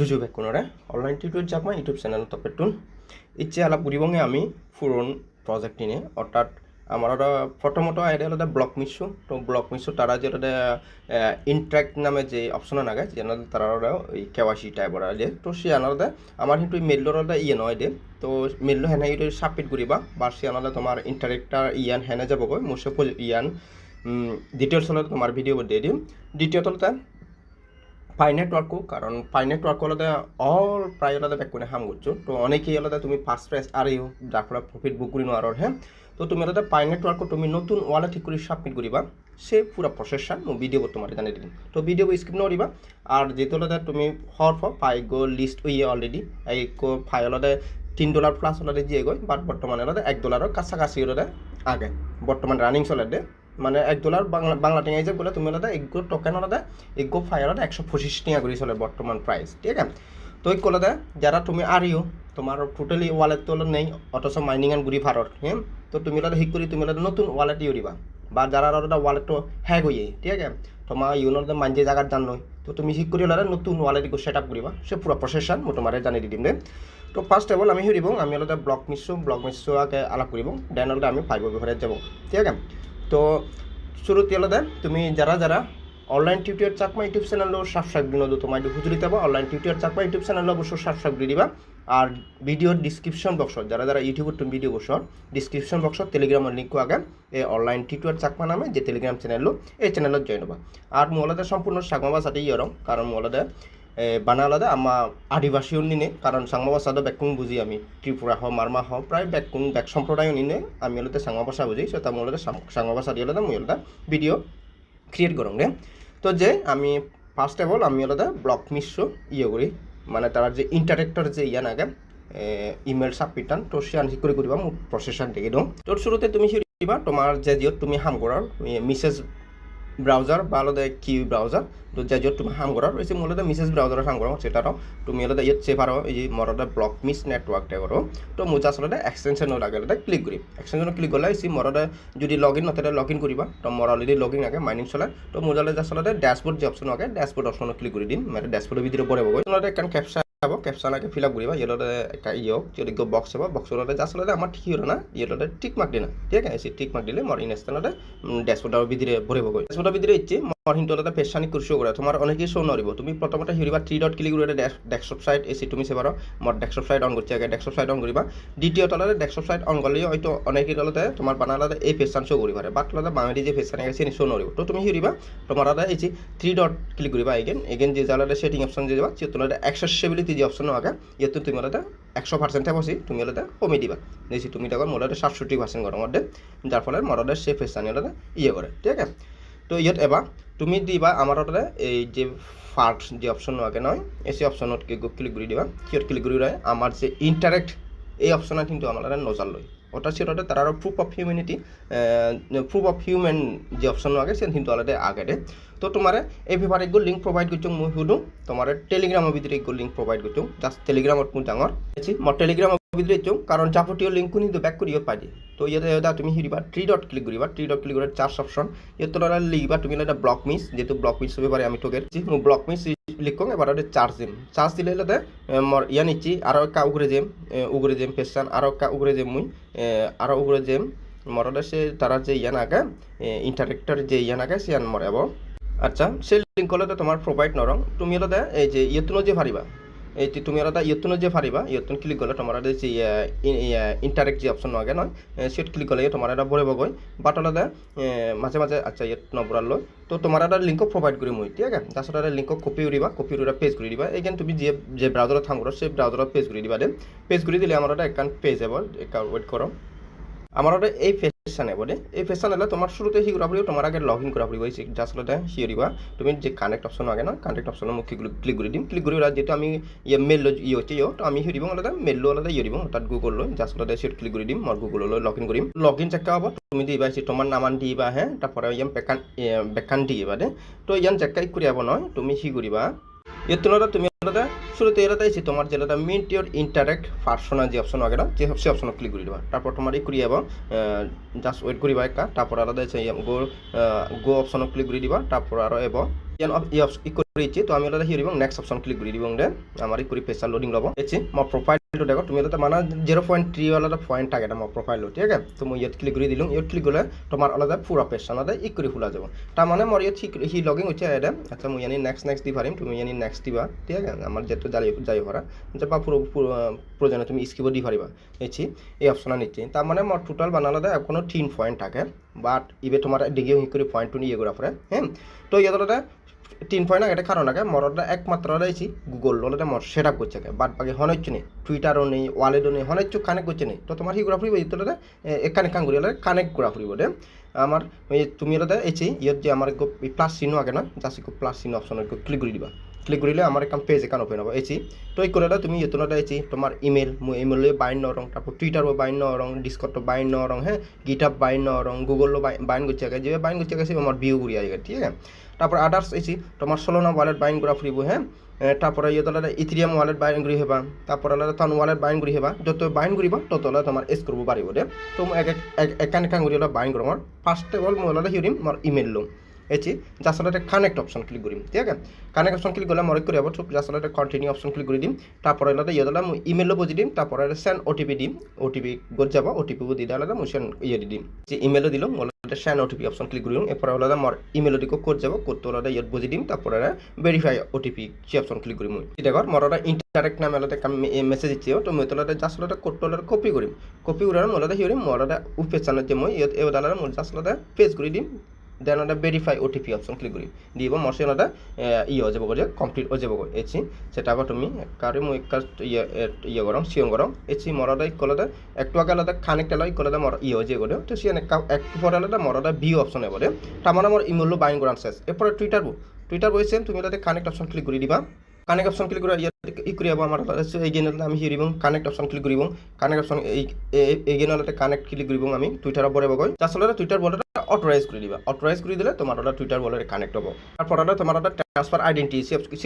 জুজু বেকুনরে online tutor চাপমা YouTube channel তপেটুন ইচ্ছে আলা পুরিবঙ্গে আমি ফুরন প্রজেক্ট নিয়ে অর্থাৎ আমার ওটা প্রথমত আইডিয়া হলো ব্লক মিশু। তো ব্লক মিশু তারা যে ইন্ট্রাক্ট নামে যে অপশন নাগে যেন তারা ওরা ওই কেওয়াসি টাইপর আইডে তো সে আনারদে আমার কিন্তু মেইলর ওটা ইয়ে নয় দে। তো মেইল হেনে ইউটো সাবমিট করিবা বা সে আনারদে তোমার ইন্টারেক্টার ইয়ান হেনে যাবগৈ মোৰ সব ইয়ান ডিটেলছ হ'লে তোমাৰ ভিডিঅ' দিয়ে দিম। দ্বিতীয়তে পাই নেটওয়ার্কও কারণ পাই নেটওয়ার্ক হলে অল প্রায় হলে ব্যাক করে হাম করছ। তো অনেকেই হলে তুমি ফার্স্ট প্রাইস আর ইউ যার ফলে প্রফিট বুক করি নোয়ার হ্যাঁ? তো তুমি হলে পাই নেটওয়ার্কও তুমি নতুন ওয়ালে ঠিক করে সাবমিট করিবা। সে পুরা প্রসেসটা মো ভিডিও তোমার জানিয়ে দিম তো ভিডিও স্কিপ নকরিবা আর যেহেতু হলে তুমি হর ফ পাই গো লিস্ট উইয়ে অলরেডি এই ফাই হলে তিন ডলার প্লাস হলে দিয়ে গই বাট বর্তমানে হলে এক ডলারের কাছাকাছি হলে আগে বর্তমান রানিং চলে মানে এক ডলার বাংলা বাংলা টিঙা হিসাব করলে তুমি আলাদা এগো টোকেন আলাদা এগো ফাই আলাদা একশো পঁচিশ টিঙা করে চলে বর্তমান প্রাইস ঠিক আছে? তো এই কলাদা যারা তুমি আরিও তোমার টোটালি ওয়ালেট তো নেই, অথচ মাইনিং অ্যান্ড গুড়ি ভারত হ্যাঁ তো তুমি আলাদা হিক করি, তুমি আলাদা নতুন ওয়ালেট ইয়ে দিবা। বা যারা আলাদা ওয়ালেট হ্যাক হয়ে ঠিক আছে? তোমার ইউনোর মানজে জায়গার জান নয়, তো তুমি হিক করি আলাদা নতুন ওয়ালেট সেট আপ করিবা। সে পুরো প্রসেসন মই তোমার জানিয়ে দিম দে তো ফার্স্ট অল আমি সুধিব আমি আলাদা ব্লক মিছো ব্লক আগে আলাপ কৰিব দেন আলাদা আমি ফাইভ বিষয়ে যাব, ঠিক আছে? তো শুরুতে আলাদা তুমি যারা যারা অনলাইন টিউটোরিয়াল চাকমা ইউটিউব চ্যানেলও সাবস্ক্রাইব দিন তোমার হুজুরি দেবো। Online tutorial Chakma YouTube channel অবশ্যই সাবস্ক্রাইব দিয়ে দিবা। আর ভিডিওর ডিসক্রিপশন বক্স যারা যারা ইউটিউবের তুমি ভিডিও বসর ডিসক্রিপশন বক্স টেলিগ্রামের লিঙ্ক আগে, এই অনলাইন টিউটোরিয়াল চাকমা নামে যে টেলিগ্রাম চ্যানেল এই চ্যানেলত জয়েন হবা। আর মোলাদা সম্পূর্ণ সাগমা সাথে ইয়ে কারণ মোলাদা বানা আলাদা আমার আদিবাসী নিনে কারণ সাংমা ভাষাটো বেকুং বুজি আমি, ত্রিপুরা হও, মারমা হও, প্রায় বেকুং বেক সম্প্রদায় নিনে আমি হলতে সাংমা ভাষা বুঝি, সো তার মূলত সাংমা ভাষা দিয়ে হলতে মুই হলতে ভিডিও ক্রিয়েট করুন রে। তো যে আমি ফার্স্ট অফ অল আমি হলতে ব্লক মিশ্র ইয়ে করি মানে তার যে ইন্টারেক্টর যে ইয়া নাগে ইমেল সাবমিটান তো সে আনকি করে করিবা মোৰ প্ৰচেছান দেখি দিওঁ তোৰ শুরুতে তুমি শিকিবা তোমাৰ যে যিহত তুমি হাম কৰাৰ মিছেজ ব্রাউজার বা আলাদা কি ব্রাউজার তো যে যত তুমি হাম করার। রয়েছে মূলত মিসেস ব্রাউজারে হাম করো সেটারও তুমি আলাদা ইয়ে সে পারো এই যে মরদা ব্লক মিস নেটওয়ার্কটা করো তো মুজা আসলে এক্সটেনশন লাগে আলাদা ক্লিক করি এক্সটেনশন ক্লিক করলে সি মরদা যদি লগ ইন নথে লগ ইন করিবা তো মর অলরেডি লগ ইন আগে মাইনিং চলে তো মুজালে আসলে ড্যাশবোর্ড যে অপশন আগে ড্যাশবোর্ড অপশন ক্লিক করে দিম। মানে ড্যাশবোর্ডের ভিতরে বই এখান ক্যাপশন যাব ক্যাপশন আগে ফিল আপ করিবা ইয়েলোতে একটা ইয়ে হোক যদি বক্স হব বক্সগুলোতে আসলে আমার ঠিক হলো না ইয়েলোতে টিক মার্ক দিনা, ঠিক আছে টিক মার্ক দিলে মর ইনস্টেলতে ড্যাশবোর্ডের ভিতরে ভরে বই ড্যাশবোর্ডের ভিতরে ইচ্ছে মর হিন্টলতে পেশানি কুরশো করে তোমার অনেকেই শো নরিব তুমি প্রথমতে হিরিবা থ্রি ডট ক্লিক করে ডেস্কটপ সাইট এসি তুমি সে পারো মর ডেস্কটপ সাইট অন করছি আগে ডেস্কটপ সাইট অন করিবা দ্বিতীয় তলাতে ডেস্কটপ সাইট অন করলে হয়তো অনেকেই তলতে তোমার বানালাতে এই পেশান শো করি পারে বাট তলাতে বাঙালি যে পেশানি আছে শো নরিব তো তুমি হিরিবা তোমার এই যে থ্রি ডট ক্লিক করিবা এগেন এগেন যে জালাতে সেটিং অপশন যে যাবা সে তোমার অ্যাক্সেসিবিলিটি যে অপশন আগে ইয়াতে তুমি আলাদা একশো পার্সেন্টে বসি তুমি আলাদা কমে দিবা। দেখছি তুমি তখন মোলাতে সাতষট্টি পার্সেন্ট করো মধ্যে যার ফলে মরদের সে পেশানি আলাদা ইয়ে করে ঠিক আছে? তো ইয়াত এবার তুমি দিবা আমার ওটাতে এই যে ফার্স্ট যে অপশন আগে নয় এসে অপশনত ক্লিক করে দিবা সিয়ত ক্লিক করে আমার যে ইন্টারেক্ট এই অপশনে কিন্তু আমার নজর লয়। ওটা সেটা তার আরও proof of humanity proof of human যে অপশন আগে সে কিন্তু আলাদা আগে দে। তো তোমার এই পেপারে এগুলো লিঙ্ক প্রোভাইড করছ মই সুধো। তোমার টেলিগ্রামের ভিতরে এগুলো লিঙ্ক প্রোভাইড করছ জাস্ট টেলিগ্রামত মোৰ ডাঙৰ। আছি মই টেলিগ্রামের চো কারণ যাবতীয় লিঙ্ক কিন্তু ব্যাক করিও পারি তো ইয়াতে এটা তুমি হিরিবা থ্রি ডট ক্লিক করিবা। থ্রি ডট ক্লিক করে চার্জ অপশন তোলা লিখবা, তুমি এটা ব্লক মিস যেহেতু ব্লক মিস হবে পারে আমি তোকে মই ব্লক মিস লিখো, এবার ওটা চার্জ দিম। চার্জ দিলে এলাতে মর, ইয়া নিচ্ছি আরও একা উগরে যেম উগরে যেম পেশান আরও একা উগরে যেম মুই আরও উগরে যেম মরদে সে তারা যে ইয়ান আগে ইন্টারেক্টর যে ইয়ান আগে সে ইয়ান মরাব। আচ্ছা সেই লিঙ্ক হলে তোমার প্রোভাইড নরং তুমি হলে এই যে ইয়েতুনো যে পারিবা এই তুমি আলাদা ইয়তুনো যে পারিবা ইয়তুন ক্লিক করলে তোমার যে ইন্টারেক্ট যে অপশন আগে নয় সেট ক্লিক করলে তোমার এটা ভরে বগৈ বাট আলাদা মাঝে মাঝে আচ্ছা ইয়ত নবরাল তো তোমার একটা লিঙ্ক প্রোভাইড করি মই, ঠিক আছে? তাছাড়া একটা লিঙ্ক কপি উড়িবা কপি উড়া পেজ করে দিবা। এইখান তুমি যে যে ব্রাউজারত থাকো, সেই ব্রাউজারত পেজ করে দিবা দে পেজ করে দিলে আমার একটা একান পেজ যাব ওয়েট করো আমার এই ফেশন এব দে। এই ফেশন এলে তোমার শুরুতে সি পড়িব তোমার আগে লগ ইন করা পড়িব আচলতে সিঁড়িবা তুমি যে কানেক্ট অপশন আগে না কানেক্ট অপশনের মুখ ক্লিক করে দিম। ক্লিক করে যেহেতু আমি ইয়ে মেল ইয়ে হচ্ছে ইয়ে তো আমি সিঁড়িব আলাদা মেল আলাদা ইয়ে দিব তাত গুগল লৈ আচলতে সিট ক্লিক করে দিম, মই গুগললৈ লগ ইন কৰিম। লগ ইন চেকা হ'ব তুমি দিবা সে তোমার নামান দিবা, হে। তারপরে ইয়ান বেকান বেকান দিবা দে। তো ইয়ান চেকা কৰি হ'ব তুমি সি কৰিবা তুলনায় তুমি আলাদা শুরুতে এলাদা এসে তোমার যেটা মিন্ট ইউর ইন্টারেক্ট পার্সোনাল যে অপশন আগে যে অপশন ক্লিক করে দিবা। তারপর তোমার ই করি যাব জাস্ট ওয়েট করিবা একটা তারপর আলাদা গো গো অপশন ক্লিক করে দিবা। তারপর আরও এব ই করেছি তো আমি আলাদা হিয়ার নেক্সট অপশন ক্লিক করে দিব দে আমার ই করি পেশা লোডিং লব। এসে মোর প্রোফাইলটো দেখো। তুমি আলাদা মানে জিরো পয়েন্ট থ্রি আলাদা পয়েন্ট থাকে এটা মোর প্রোফাইল ঠিক আছে? তো মই ইয়াত ক্লিক করে দিলাম। ইয়াত ক্লিক করলে তোমার আলাদা পুরা পেজ আলাদা ই করে খোলা যাব। তার মানে মোর ইয়াত হি লগিং হচ্ছে এটা আচ্ছা মই ইয়ানি নেক্সট নেক্সট দি পারিম তুমি ইয়ানি নেক্সট দিবা, ঠিক আছে? আমার যেহেতু যাই যাই ভরা যে বা পুরো প্রয়োজনে তুমি স্কিপ দি পারিবা। এছি এই অপশন নিচ্ছি। তার মানে মোর টোটাল বানালাদা কোনো তিন পয়েন্ট থাকে। বাট ইবে তোমার ডিগে হি করে পয়েন্ট নিয়ে করা পরে হ্যাঁ? তো ইয়াদা তিন পয়েন্ট আগে কারণ আগে মরটা একমাত্র রয়েছি গুগল ওলাতে মর সেট আপ করছে বাট বাকি হনচ্ছে নেই টুইটারও নেই ওয়ালেটও নেই হনচ্ছ কানেক্ট করছে নেই তো তোমার হি ঘোরা ফুরিব ইতলে কানেক্ট কান করি কানেক্ট করা ফুরিব দে আমার তুমি ওলাতে এসে ইয়ত যে আমার প্লাস চিহ্ন আগে না জাস্ট প্লাস চিহ্ন অপশন ক্লিক করে দিবা। ক্লিক কৰিলে আমাৰ এখন পেজ একান ওপেন হ'ব। এচি তো এই কৰিলে তুমি ইউটিউবত এচি তোমাৰ ইমেইল মোৰ ইমেইল বাইন নৰং তারপর টুইটারও বাইন নরং ডিসকটও বাইন নরং হ্যাঁ গিটআপ বাইন নরং গুগলও বাইন করছে আগে যে বাইন করছে গেছে আমার ভিউ ঘুরি আগে ঠিক আছে? তারপর আদার্স এসি তোমার সোলোনা ওয়ালেট বাইন করা ফুরিব হ্যাঁ তারপরে ইয়ে তলাতে ইথিরিয়াম ওয়ালেট বাইন করি হেবা, তারপরে তন ওয়ালেট বাইন করি হেবা, যত বাইন করিব তত হলে তোমার এস করব পারিব দে। তো মই একান একান করি হলে বাইন করো আমার ফার্স্ট অফ অল মই হলে হিউরিম আমার ইমেইল লম। যার সাথে একটা কানেক্ট অপশন ক্লিক করিম ঠিক আছে কানেক্ট অপশন ক্লিক করলে মনে করি আবার সাথে একটা কন্টিনিউ অপশন ক্লিক করে দিম তারপরে আলাদা ইয়ে দিলাম ইমেলও বুঝি দিম তারপরে সেন্ড ওটিপি দিম ওটিপি গত যাব ওটিপি দিয়ে আলাদা মই সেন্ড ইয়ে দিম যে ইমেলও দিলাম ওলাদা সেন্ড ওটিপি অপশন ক্লিক করিম এরপরে আলাদা মোর ইমেলও দিকে কোড যাব কোড তো আলাদা ইয়ে বুঝি দিম তারপরে ভেরিফাই ওটিপি সে অপশন ক্লিক করিম দেখো মোর আলাদা ইন্টারেক্ট নামে আলাদা মেসেজ দিচ্ছি তো মই তোলাদা জাস্ট আলাদা কোড তো আলাদা কপি করিম কপি করে মোলাদা হিউরিম মোর আলাদা উপেজ চানের যে মই এবার আলাদা মোর জাস্ট আলাদা পেজ করে দিম দেন ওটা ভেরিফাই ওটিপি অপশন ক্লিক করি। দিব মশে ওটা ইয়ে হয়ে যাব যে কমপ্লিট হয়ে যাব এছি সেটা আবার তুমি কারে মই কাজ ইয়ে ইয়ে করম সিয়ং করম এছি মরদা কলদা একটু আগে আলাদা কানেক্ট এলাই কলদা মর ইয়ে হয়ে যাব তো সিয়ান একটু পরে আলাদা মরদা ভিউ অপশন এবারে তার মানে আমার ইমেল বাইন করার শেষ এরপরে টুইটার টুইটার বই সেম তুমি ওটাতে কানেক্ট অপশন ক্লিক করে দিবা। কানেক্ট অপশন ক্লিক করে ই করি আমার এই গেন আমি হিরিব কানেক্ট অপশন ক্লিক করিব। কানেক্ট অপশন এই গেন কানেক্ট ক্লিক করিব আমি টুইটার বরে বগৈ তাছতে টুইটার বলে অথরাইজ করে দিবা। অথরাইজ করে দিলে তোমার ওটা টুইটার বলে কানেক্ট হব। তারপর ওটা তোমার ওটা ট্রান্সফার আইডেন্টি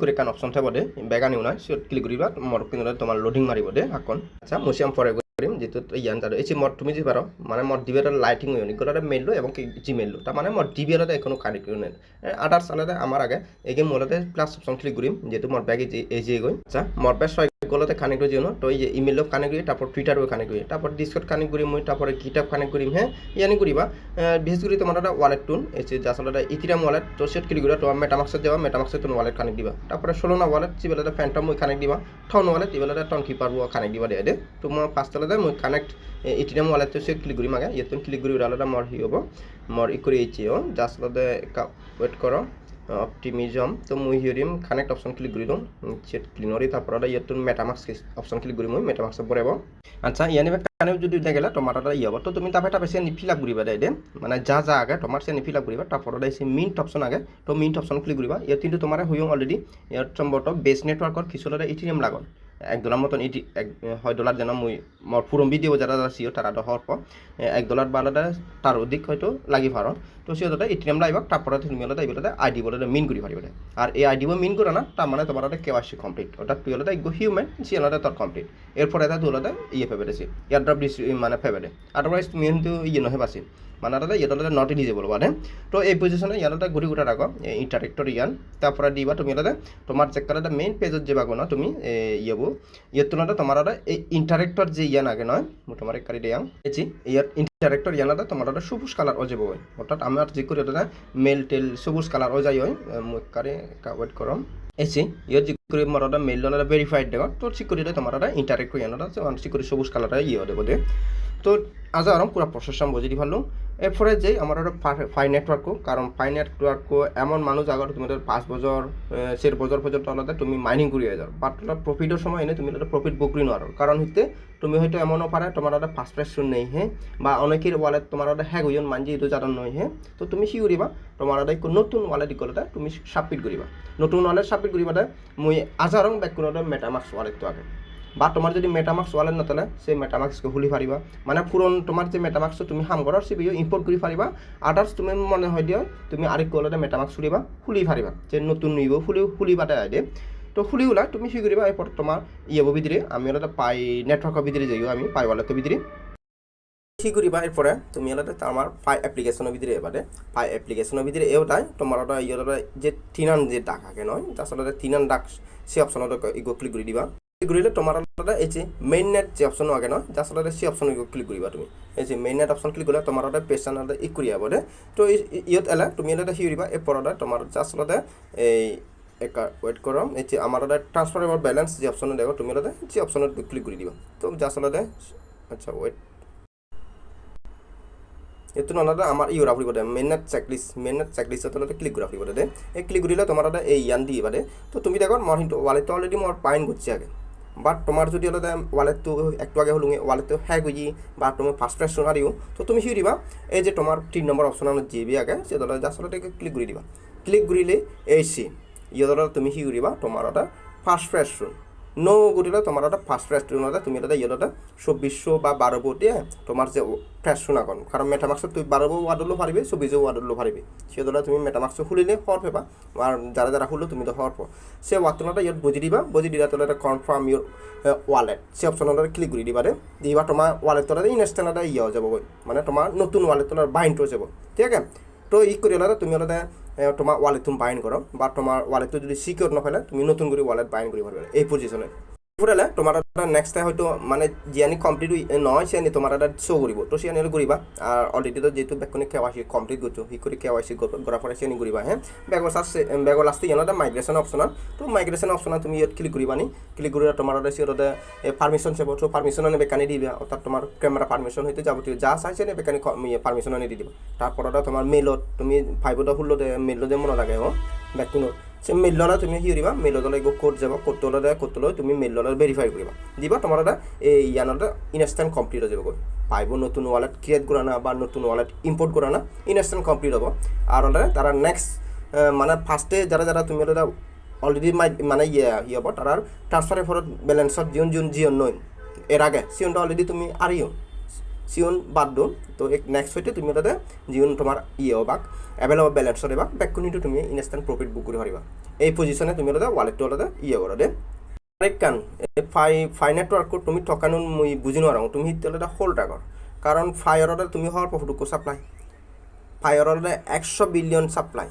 করে কান অপশন থাকে দে। বেগানিও না সে ক্লিক করিবা কিন্তু তোমার লোডিং মারিব দে আকন আচ্ছা মুসিয়াম পরে করিম যেহেতু ইয়ান তার এই মর তুমি যে পারো মানে মর ডিবিআর লাইটিং হয়নি গোটা মেল লো এবং জিমেল লো। তার মানে মর ডিবি আলাদা এখনও কানেক্ট নেন আদার্স আলাদা আমার আগে, এই গেম মোলাতে প্লাস অপশন ক্লিক করিম যেহেতু মর ব্যাগে এই যে গই আচ্ছা মর ব্যাস গলতে কানেক্ট করে দিও তো এই যে ইমেলও কানেক্ট করি তারপর টুইটারও কানেক্ট করি তারপর ডিসকট কানেক্ট করি মই তারপরে গিটআপ কানেক্ট করিম হ্যাঁ? ইয়ানি করিবা। বিশেষ করে তোমার একটা ওয়ালেট টুন এসে যা আসলে ইথিরাম ওয়ালেট তো সেট ক্লিক করে তোমার মেটামাক্সত যাবা মেটামাক্সত তুমি ওয়ালেট কানেক্ট দিবা। তারপরে ষোলোনা ওয়ালেট চিবেলাতে ফ্যান্টম মই কানেক্ট দিবা। টন ওয়ালেট চিবেলাতে টন কিপার কানেক্ট দিবা দে দে তো মই পাঁচটালাতে মই কানেক্ট ইথিরাম ওয়ালেট তো সে ক্লিক করিম আগে ইয়াত ক্লিক করি আলাদা মর হি হব। মর ই করে এইচি, ও। জাস্ট আলাদা ওয়েট করো। অপটিমিজম। তো মুই হিউরিম কানেক্ট অপশন ক্লিক কৰি দিওঁ। চেট ক্লিনৰি তাৰ পৰা ইয়াত মেটামাক্স অপশন ক্লিক কৰি মই মেটামাক্সত পৰাব আচ্ছা ইয়ানি কানে যদি তোমার এটা ইয়ে তো তুমি তারপরে তারপরে সে ফিল আপ করিবা দেয় মানে যা যা আগে তোমার সে ফিল আপ করিবা তারপরে সে মিন্ট অপশন আগে। তো মিন্ট অপশন ক্লিক করিবা ইয়াত কিন্তু তোমার হইও অলরেডি ইয়াত সম্ভবত বেস নেটওয়ার্কর কিছুটা ইটিএম লাগন এক ডলার মতন ইটি এক হয় ডলার যেন মই মোর পুরম ভিডিও যারা যারা সিও তারা পর এক ডলার বা আলাদা তার অধিক হয়তো লাগি পারো তো সে দাদা এটিএম লাইব তারপরে তুমি আলাদা এইগুলো আইডি বলে মিন করি পারিবে আর এই আইডি মিন করে না তার মানে তোমার একটা কেওয়াইসি কমপ্লিট ওটা তুই আলাদা একগো হিউম্যান সে আলাদা তোর কমপ্লিট এরপরে এটা তুই আলাদা ইয়ে ফেভারে ফেভারেছে ইয়ারড্রপ মানে ফেভারে আদারওয়াইজ তুমি কিন্তু ইয়ে নহে বাসি মানে এটা ইয়াত নট ইলিজেবল মানে তো এই পজিশনে ইয়াত আলাদা ঘুরি ঘুরা রাখো ইন্টারেক্টর ইয়ান তারপরে দিবা তুমি আলাদা তোমার চেক আলাদা মেইন পেজত যে বাগো না, তুমি ইয়েবো ইয়ার তুলনাটা তোমার আলাদা এই ইন্টারেক্টর যে ইয়ান আগে নয় তোমার এক কারি দেয়াং। এছি ইয়ার ইয়ানাদা তোমার আলাদা সবুজ কালার ও হয় অর্থাৎ আমার যে করি আলাদা মেল টেল সবুজ কালার যাই হয় মুখ কারে ওয়েট করম। এসি ইয়ার যে করে মরাটা মেল আলাদা ভেরিফাইড দেওয়া তো সিকিউরিটি তোমার আলাদা ইন্টারেক্ট ইয়ান আলাদা সিকিউরিটি সবুজ কালার ইয়ে দেবো দে। তো আজ আরম পুরো প্রসেস বুঝি ভালো এরপরে যে আমার ফাই নেটওয়ার্কও কারণ ফাই নেটওয়ার্কও এমন মানুষ আগর তুমি পাঁচ বছর চার বছর পর্যন্ত আলাদা, তুমি মাইনিং করিয়ে যাও। বাট প্রফিটের সময় এনে তুমি প্রফিট বকরি নোৱাৰো কারণ হইতে তুমি হয়তো এমনও পারে, তোমার একটা ফার্স্ট প্রাইসন নেই হ্যাঁ? বা অনেকের ওয়ালেট তোমার একটা হ্যাক হইন মানজি এইটো জানান নয় হ্যাঁ তো তুমি কি করিবা, তোমার একটা নতুন ওয়ালেট ইকলতে তুমি সাবমিট করিবা। নতুন ওয়ালেট সাবমিট করিবা মই আজারং ব্যাক কোনো মেটামাক্স ওয়ালেটটো আগে। বা তোমার যদি মেটামাক্স ওয়ালেট নতলে সেই মেটামাক্সকে খুলি পারিবা মানে পুরন তোমার যে মেটামাক্স তুমি হাম করার সে ইম্পোর্ট করে পারিবা আদার্স তুমি মনে হয় দিও তুমি আরেক ওয়ালেটে মেটামাক্স খুলিবা, খুলি পারিবা যে নতুন নিব, খুলি খুলি বাটে আইডে। তো খুলি ওলা তুমি কি কৰিবা এরপর তোমার ইয়ে ভিতরে আমি ওটা পাই নেটওয়ার্কের ভিতরে যাইও আমি, পাই ওয়ালেটের ভিতরে কি কৰিবা এরপরে, তুমি ওটা আমার পাই এপ্লিকেশনের ভিতরে এবারে পাই এপ্লিকেশনের ভিতরে এওটাই তোমার ওটা ইয়ে যে তিনান যে ডাক আগে নয় তাছাড়া তিনান ডাক সে অপশন ইগো ক্লিক করে দিবা। কৰিলে তোমাৰ তাতে এই যে মেইন নেট যে অপশন আগে নয় যার সাথে সেই অপশন ক্লিক কৰিবা তুমি। এই যে মেইন নেট অপশন ক্লিক কৰিলে তোমাৰ তাতে এটা ই কৰি আহিব দে। তো ইয়ত এলে, তুমি এটা সি দিবা এই পৰতে তোমাৰ জাষ্ট তাতে এই ওয়েট করো এই যে আমার ট্রান্সফার এবার ব্যালেন্স যে অপশনে দেখো, তুমি ওটা যে অপশনে ক্লিক করে দিবা। তো জাস্ট ওটা আচ্ছা ওয়েট এইটো নলতে আমাৰ ই উৰা ফুৰিব দে মেইনত চেকলিষ্ট মেইনত চেকলিষ্টত তলতে ক্লিক কৰা ফুৰিব দে এই ক্লিক কৰিলে তোমাৰ তাতে এই ইয়ান দি দে। তো তুমি দেখো মোৰ কিন্তু ৱালেটটো অলৰেডি মোৰ পাইন ঘুরছে আগে। বাট তোমার যদি হলো ওয়ালেট তো একটু আগে হলুঙে ওয়ালেটটো হ্যাক হয়ে যাই বা তুমি ফার্স্ট প্রাইস শোনারিও তো তুমি সি দিবা এই যে তোমার তিন নম্বর অপশন যে বি আগে সে দলে জাস্ট ক্লিক করে দিবা। ক্লিক কৰিলে, এই সি ইয়দরা তুমি সি কৰিবা, তোমাৰ এটা ফার্স্ট প্রাইস শুন নো কৰিলে তোমাৰ এটা ফার্স্ট প্রাইস শুনতে তুমি এটা ইয়দটা চব্বিশশো বা বারো দিয়ে তোমার যে ফ্রেশ শোনা কন। কারণ মেটামাক্সত তুই বারো ওয়ার্ডলো পারবি চব্বিশও ওয়ার্ডলো পারবি সেদলে তুমি মেটামাক্স খুলিলে হর পেবা। আর যারা যারা খুললো তুমি তো হর পো সে ওয়ার্ডটা ইয়াত বুঝি দিবা বুঝি দিলা তোলে কনফার্ম ইউর ওয়ালেট সে অপশনটা ক্লিক করে দিবা রে দিবা তোমার ওয়ালেট তোলে ইনস্ট্যান্ট এটা ইয়ে যাব মানে তোমার নতুন ওয়ালেট তোলার বাইন্ড হয়ে যাব। ঠিক আছে? তো ই হ'লে তুমি হ'লে তোমাৰ ওয়ালেট তুমি বাইন করো, বা তোমাৰ ৱালেটটো যদি চিকিউৰ নফেলে, তুমি নতুন কৰি ওয়ালেট বাইন কৰিব পাৰিবা এই পজিশ্যনে ফুৰালে তোমাৰ এটা নেক্সট টাইম হয়তো মানে যিয়ানি কমপ্লিট নহয় সিয়ানি তোমাৰ এটা শ্ব' কৰিব। তো সিয়ানি কৰিবা আর অলরেডি তো যেহেতু বেকনি কেওয়াইসি কমপ্লিট করছ হি। করে কেওয়াইসি করার পরে সিয়ানি করিবা হ্যাঁ বেগর সার বেগর লাস্টে ইয়ানোটা মাইগ্রেশন অপশন তো মাইগ্রেশন অপশন তুমি ইয়াত ক্লিক করিবা নি। ক্লিক করে তোমার ওটা সিওতে পারমিশন চাব। তো পারমিশন আনি বেকানি দিবা অর্থাৎ তোমার ক্যামেরা পারমিশন হইতে যাবতীয় যা চাইছে নি বেকানি পারমিশন আনি দি দিবা। ওটা তোমার মেইলত তুমি ফাইভটা ষোল্লতে মেইলতে মনে লাগে হ বেকটো সে মেইলরা তুমি কি করিবা মেইলত লাগবে কোড যাব কোড তোলা দেয় কোড তোলা তুমি মেইলরা ভেরিফাই করিবা দিবা তোমার ওটা এই ইয়ানোটা ইনস্ট্যান্ট কমপ্লিট হয়ে যাবে পাইব নতুন ওয়ালেট ক্রিয়েট করা না বা নতুন ওয়ালেট ইম্পোর্ট করা না ইনস্ট্যান্ট কমপ্লিট হব ওটা তারা নেক্সট মানে ফার্স্টে যারা যারা তুমি ওটা অলরেডি মানে ইয়ে ই হব তারা ট্রান্সফারের ফলত ব্যালেন্সত যিন যিন জিয়ন নয় এর আগে সিয়নটা অলরেডি তুমি আরিও সিয়ন বাদ দো তো এক নেক্সট হইতে তুমি ওটাতে যিন তোমার ইয়ে হবাক অ্যাভেলেবল ব্যালেন্সত এবার ব্যাকুনিটো তুমি ইনস্ট্যান্ট প্রফিট বুক করে পারিবা এই পজিশনে তুমি ওটা ওয়ালেটটো ওটাতে ইয়ে করো দে আরেকখান ফাই ফাই নেটওয়ার্ক তুমি ঠকানো মুই বুঝি নোৱাৰো তুমি তেতিয়াহ'লে হোল্ড আগৰ কাৰণ ফায়াৰতে তুমি হওয়ার প্রফিট সাপ্লাই ফায়ারতে একশো বিলিয়ন সাপ্লাই